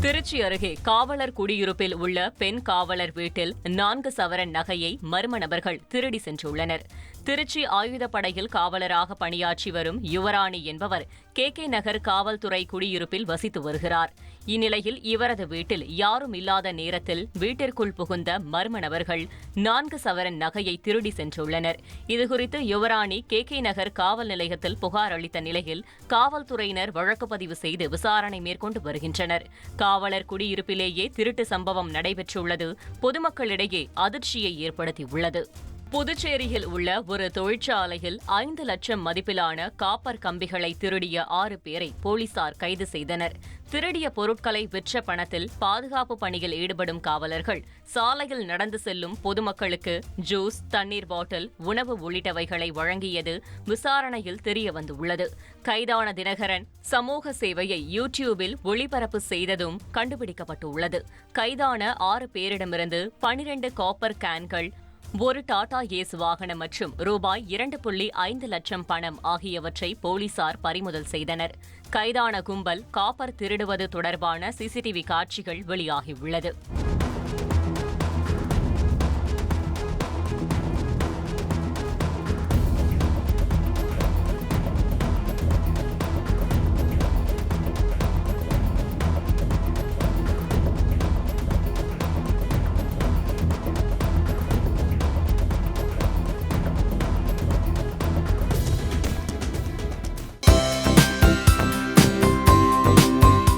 திருச்சி அருகே காவலர் குடியிருப்பில் உள்ள பெண் காவலர் வீட்டில் நான்கு சவரன் நகையை மர்ம நபர்கள் திருடி சென்றுள்ளனர். திருச்சி ஆயுதப்படையில் காவலராக பணியாற்றி வரும் யுவராணி என்பவர் கே. கே. நகர் காவல்துறை குடியிருப்பில் வசித்து வருகிறார். இந்நிலையில் இவரது வீட்டில் யாரும் இல்லாத நேரத்தில் வீட்டிற்குள் புகுந்த மர்ம நபர்கள் நான்கு சவரன் நகையை திருடி சென்றுள்ளனர். இதுகுறித்து யுவராணி கே. கே. நகர் காவல் நிலையத்தில் புகார் அளித்த நிலையில் காவல்துறையினர் வழக்கு பதிவு செய்து விசாரணை மேற்கொண்டு வருகின்றனர். காவலர் குடியிருப்பிலேயே திருட்டு சம்பவம் நடைபெற்றுள்ளது. பொதுமக்களிடையே அதிர்ச்சியை ஏற்படுத்தியுள்ளது. புதுச்சேரியில் உள்ள ஒரு தொழிற்சாலையில் ஐந்து லட்சம் மதிப்பிலான காப்பர் கம்பிகளை திருடிய ஆறு பேரை போலீசார் கைது செய்தனர். திருடிய பொருட்களை விற்ற பணத்தில் பாதுகாப்பு பணியில் ஈடுபடும் காவலர்கள் சாலையில் நடந்து செல்லும் பொதுமக்களுக்கு ஜூஸ் தண்ணீர் பாட்டில் உணவு உள்ளிட்டவைகளை வழங்கியது விசாரணையில் தெரியவந்துள்ளது. கைதான தினகரன் சமூக சேவையை யூடியூபில் ஒளிபரப்பு செய்ததும் கண்டுபிடிக்கப்பட்டுள்ளது. கைதான ஆறு பேரிடமிருந்து பனிரெண்டு காப்பர் கேன்கள் ஒரு டாடா ஏஸ் வாகனம் மற்றும் ரூபாய் இரண்டு புள்ளி ஐந்து லட்சம் பணம் ஆகியவற்றை போலீசார் பறிமுதல் செய்தனர். கைதான கும்பல் காப்பர் திருடுவது தொடர்பான சிசிடிவி காட்சிகள் வெளியாகியுள்ளது.